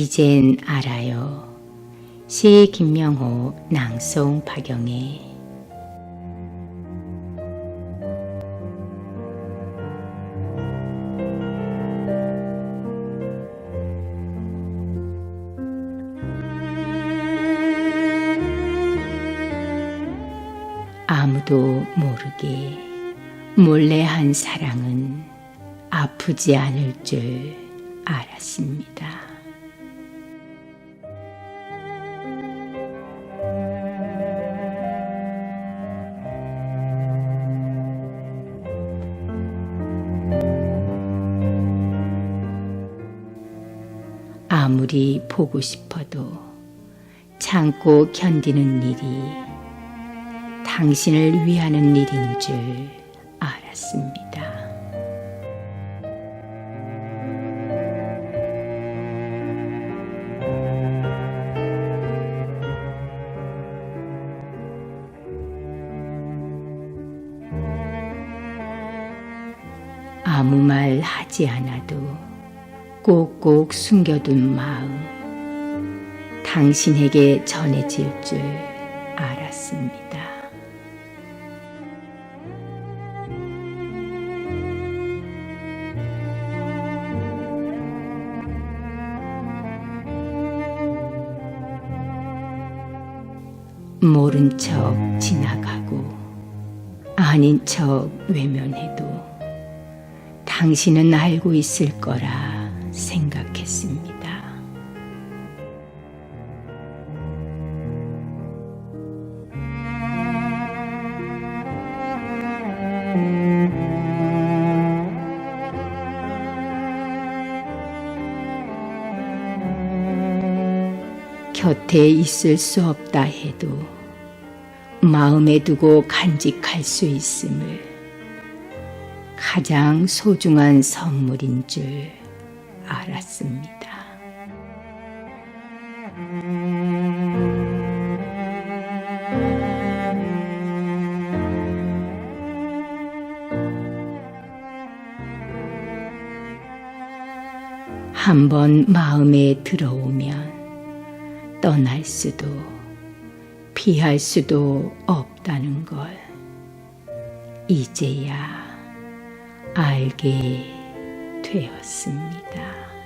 이젠 알아요. 시 김명호 낭송 박영애 아무도 모르게 몰래 한 사랑은 아프지 않을 줄 알았습니다. 아무리 보고 싶어도 참고 견디는 일이 당신을 위하는 일인 줄 알았습니다. 아무 말 하지 않아도 꼭꼭 숨겨둔 마음 당신에게 전해질 줄 알았습니다. 모른 척 지나가고 아닌 척 외면해도 당신은 알고 있을 거라 생각했습니다. 곁에 있을 수 없다 해도 마음에 두고 간직할 수 있음을 가장 소중한 선물인 줄 알았습니다. 한번 마음에 들어오면 떠날 수도 피할 수도 없다는 걸 이제야 알게 되었습니다.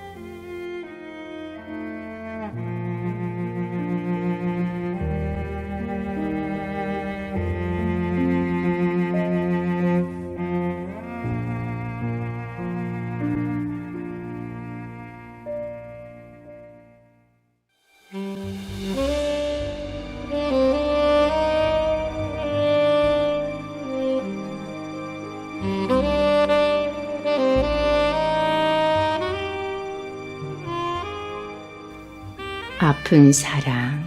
아픈 사랑.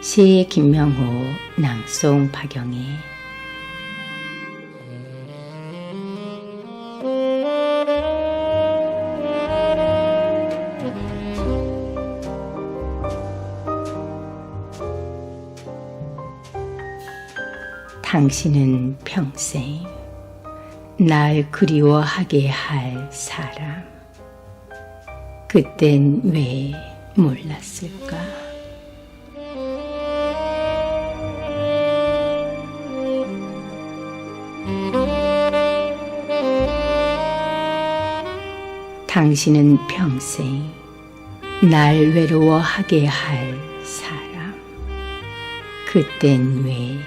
시 김명호 낭송 박영희 당신은 평생 날 그리워하게 할 사람. 그땐 왜 몰랐을까? 당신은 평생 날 외로워하게 할 사람. 그땐 왜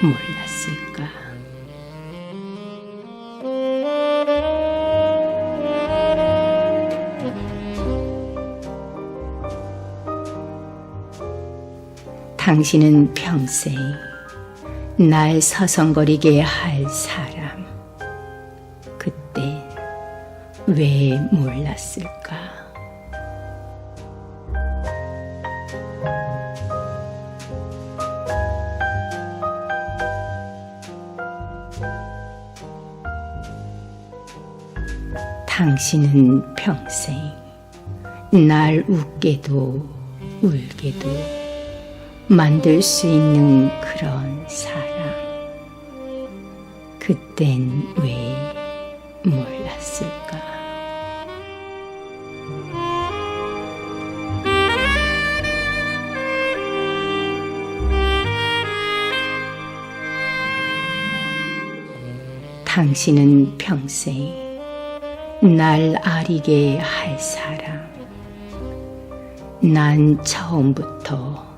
몰랐을까? 당신은 평생 날 서성거리게 할 사람. 그때 왜 몰랐을까? 당신은 평생 날 웃게도 울게도 만들 수 있는 그런 사랑. 그땐 왜 몰랐을까? 당신은 평생 날 아리게 할 사람. 난 처음부터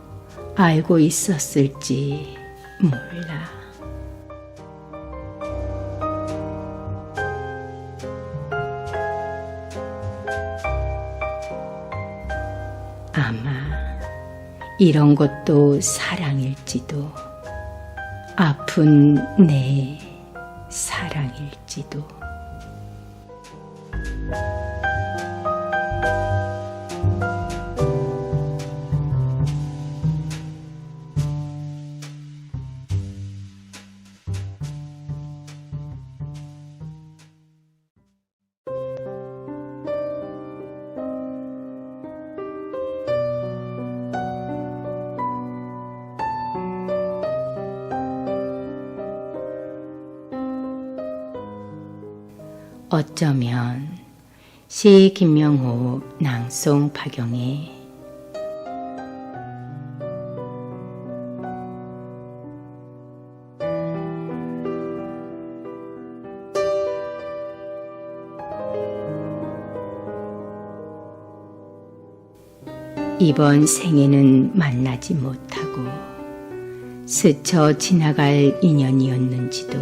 알고 있었을지 몰라. 아마 이런 것도 사랑일지도 아픈 내 사랑일지도 어쩌면 시 김명호 낭송 파경의 이번 생에는 만나지 못하고 스쳐 지나갈 인연이었는지도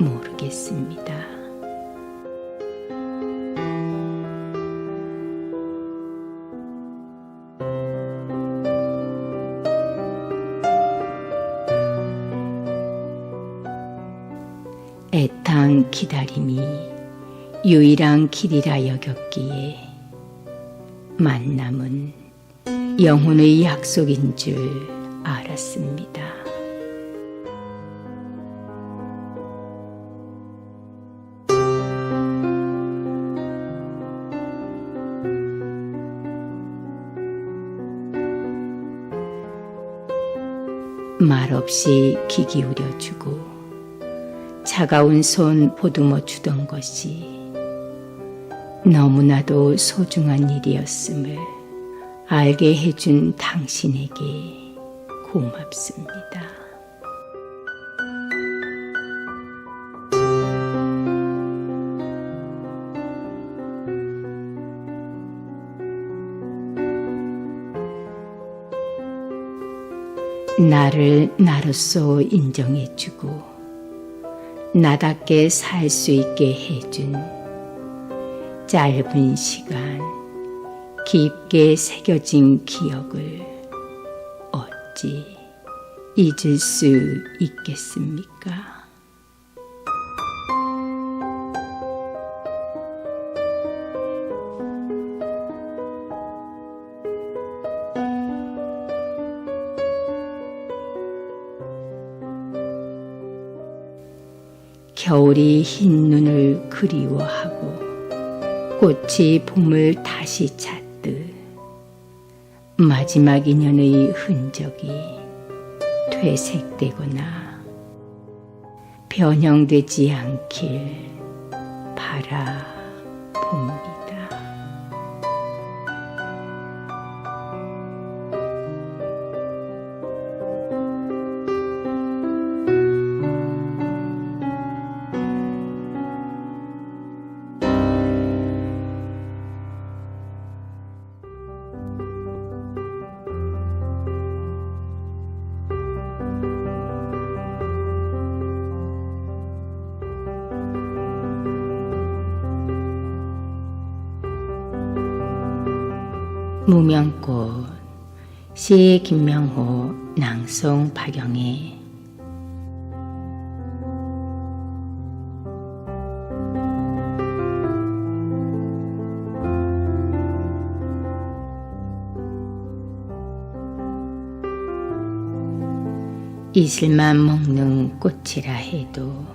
모르겠습니다. 애탄 기다림이 유일한 길이라 여겼기에 만남은 영혼의 약속인 줄 알았습니다. 말없이 귀 기울여주고 차가운 손 보듬어 주던 것이 너무나도 소중한 일이었음을 알게 해준 당신에게 고맙습니다. 나를 나로서 인정해주고 나답게 살 수 있게 해준 짧은 시간 깊게 새겨진 기억을 어찌 잊을 수 있겠습니까? 겨울이 흰 눈을 그리워하고 꽃이 봄을 다시 찾듯 마지막 인연의 흔적이 퇴색되거나 변형되지 않길 바라 무명꽃 시 김명호 낭송 박영애. 이슬만 먹는 꽃이라 해도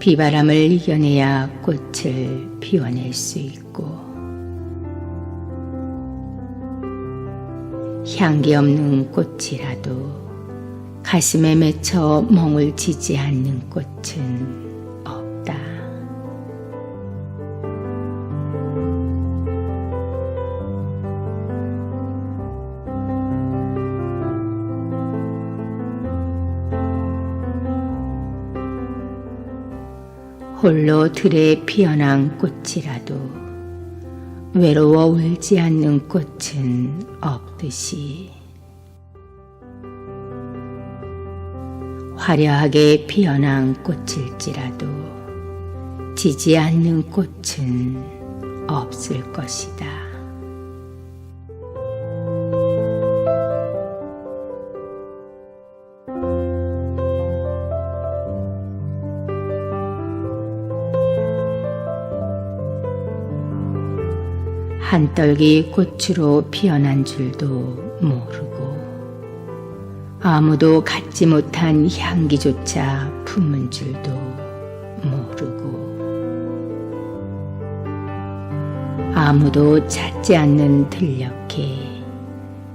비바람을 이겨내야 꽃을 피워낼 수 있고 향기 없는 꽃이라도 가슴에 맺혀 멍을 지지 않는 꽃은 없다. 홀로 들에 피어난 꽃이라도 외로워 울지 않는 꽃은 없듯이 화려하게 피어난 꽃일지라도 지지 않는 꽃은 없을 것이다. 한떨기 꽃으로 피어난 줄도 모르고 아무도 갖지 못한 향기조차 품은 줄도 모르고 아무도 찾지 않는 들녘에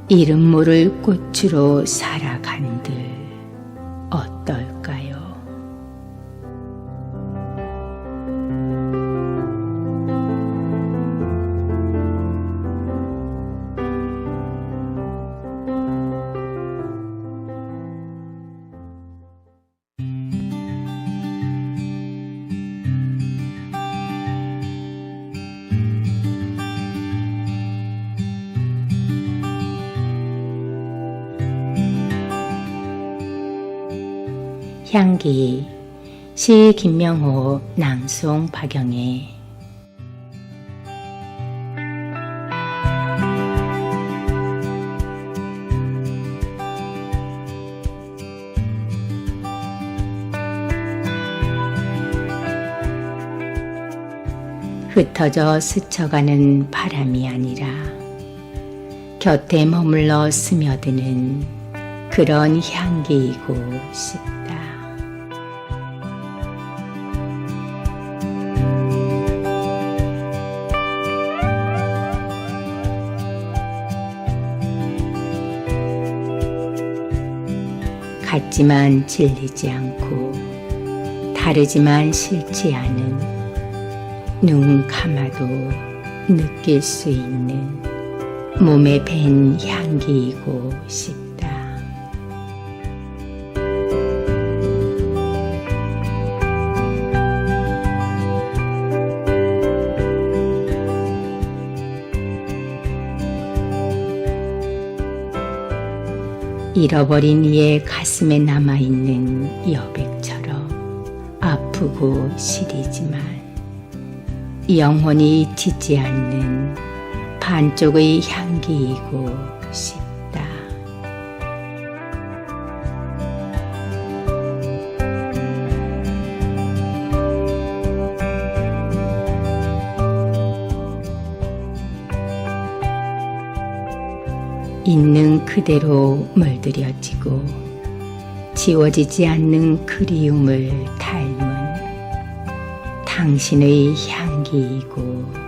이름 모를 꽃으로 살아간들 향기 시 김명호 낭송 박영애 흩어져 스쳐가는 바람이 아니라 곁에 머물러 스며드는 그런 향기이고 싶다. 같지만 질리지 않고 다르지만 싫지 않은 눈 감아도 느낄 수 있는 몸에 밴 향기이고 싶다. 잃어버린 이의 가슴에 남아있는 여백처럼 아프고 시리지만 영원히 잊히지 않는 반쪽의 향기이고 싶다. 있는 그대로 물들여지고 지워지지 않는 그리움을 닮은 당신의 향기이고